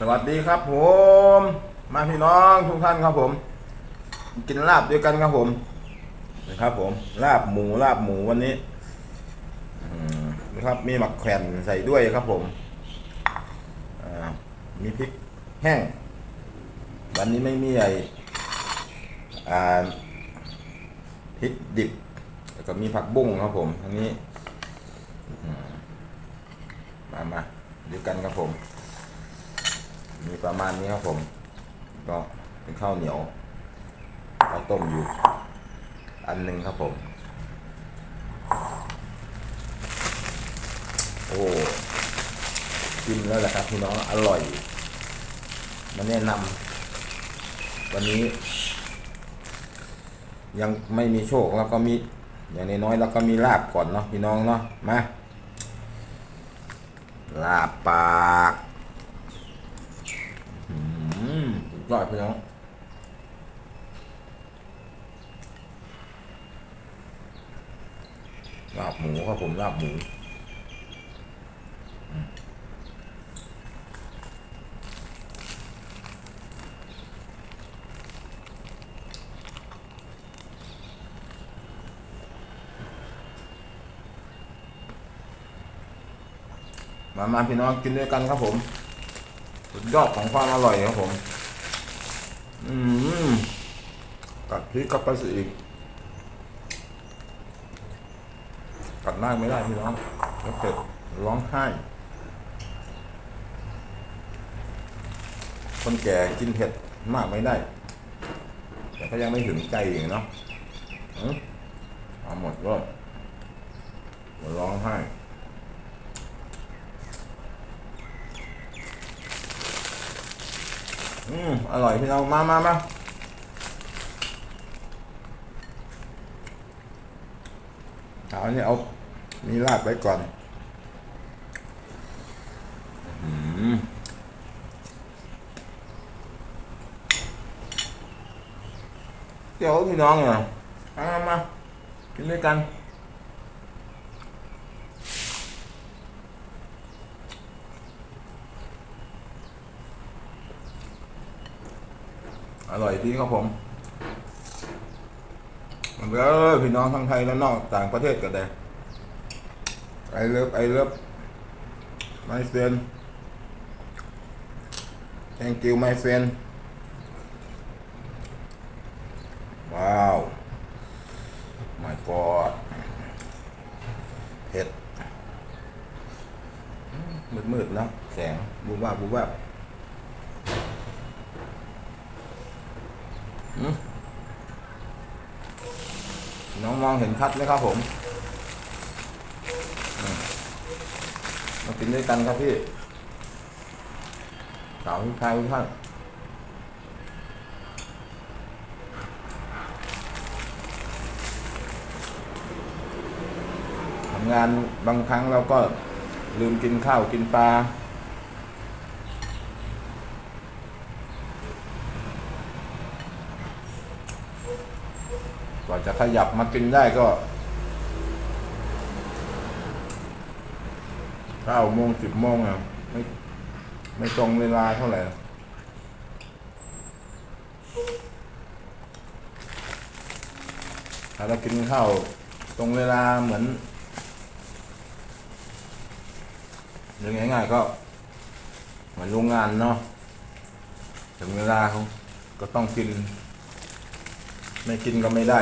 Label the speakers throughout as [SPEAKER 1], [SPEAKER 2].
[SPEAKER 1] สวัสดีครับผม มาพี่น้องทุกท่านครับผม กินลาบด้วยกันครับผมนะครับผมลาบหมูลาบหมูวันนี้นะครับมีหมักแขวนใส่ด้วยครับผมมีพริกแห้ง วันนี้ไม่มีไออ่าพริกดิบแล้วก็มีผักบุ้งครับผมทั้งนี้มามาด้วยกันครับผม มีประมาณนี้ครับผม ก็เป็นข้าวเหนียวข้าวต้มอยู่ อันหนึ่งครับผม โอ้กินแล้วแหละครับพี่น้องอร่อยมาแนะนำวันนี้ ยังไม่มีโชคแล้วก็มีอย่างน้อยๆเราก็มีลาบก่อนเนาะพี่น้องเนาะมาลาบปาก ยอดพี่น้องลาบหมูครับผมลาบหมูมมามาพี่น้องกินด้วยกันครับผม สุดยอดของความอร่อยครับผม อืมกัดพริกกับปสิอีกัดมากไม่ได้พี่น้องแล้วเผ็ดร้องไห้ คนแก่กินเผ็ดมากไม่ได้ แต่ก็ยังไม่ถึงใจอย่างเนาะเอาหมดก็ร้องไห้ อืมอร่อยพี่น้องมามามาเอาอันนี้เอามีลาบไว้ก่อนอืมเดี๋ยวพี่น้องเหรอมามามากินด้วยกัน อร่อยดีครับผมแล้วพี่น้องทั้งไทยและนอกต่างประเทศกันเลยไอเลิฟไอเลิฟไมเฟน thank you my friend ว้าว my god เผ็ดมืดๆนะแสงบูบว่าบบูบว่า น้องมองเห็นชัดไหมครับผมมากินด้วยกันครับพี่สาวทุกท่านทุกท่านทำงานบางครั้งเราก็ลืมกินข้าวกินปลา กว่า จะขยับมากินได้ก็เก้าโมงสิบโมงอะไม่ไม่ตรงเวลาเท่าไหร่ถ้าเรากินข้าวตรงเวลาเหมือนหรือง่ายๆก็เหมือนโรงงานเนาะถึงเวลาเขาก็ต้องกิน ไม่กินก็ไม่ได้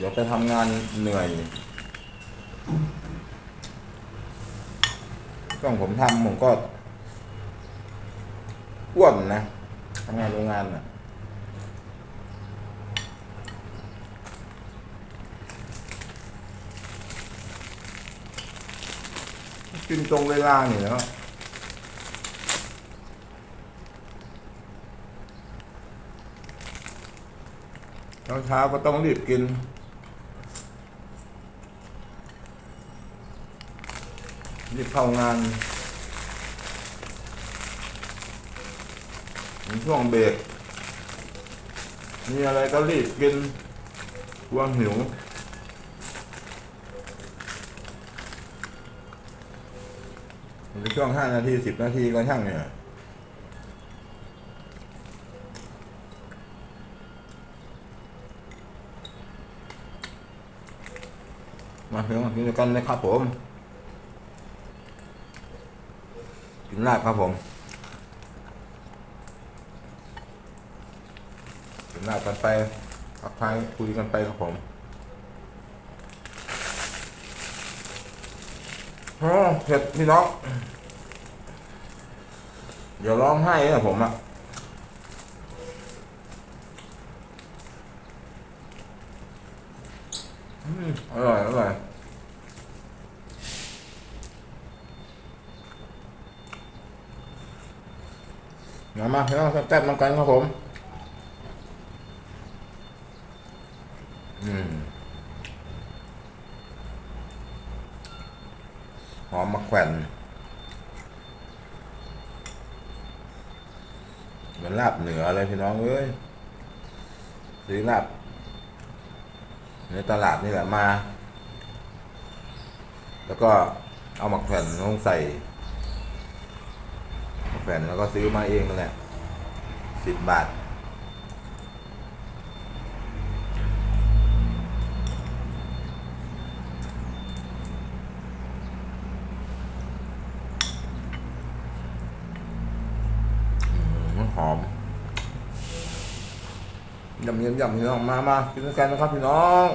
[SPEAKER 1] เดี๋ยวไปทำงานเหนื่อยต้องผมทำผมก็อ้วนนะทำงานโรงงานน่ะกินตรงเวลาเนี่แล้วเช้าเช้าๆก็ต้องรีบกิน รีบเข้างานถึงช่วงเบรกมีอะไรก็รีบกินกลัวหิวในช่วงห้านาทีสิบนาทีก็ช่างเนี่ยมาเพียงกินด้วยกันเลยครับผม กิน ลาบครับผมกินลาบกันไปพักทายคุยกันไปครับผมโอ้เผ็ดพี่น้องเดี๋ยวร้องไห้นะผมอะอร่อยอร่อย มามาพี่น้องแซ่บๆน้ำกันครับผมอืมหอมมะแขวนเหมือนลาบเหนือเลยพี่น้องเอ้ยซื้อลาบในตลาดนี่แหละมา แล้วก็เอามักแผ่นลงใส่ ผ่นแล้วก็ซื้อมาเองนั่นแหละสิบบาท หอมยำยำยำพี่น้องมามากินด้วยกันนะครับพี่น้อง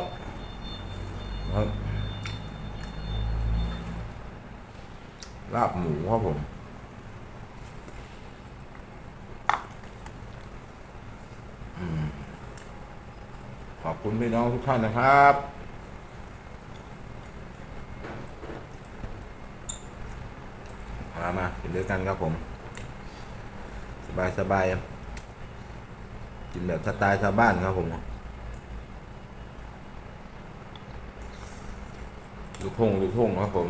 [SPEAKER 1] ลาบหมูครับผมอืม ขอบคุณพี่น้องทุกท่านนะครับมามากินด้วยกันครับผม สบายสบายกินแบบสไตล์ชาวบ้านครับผมลูกทุ่งลูกทุ่งครับผม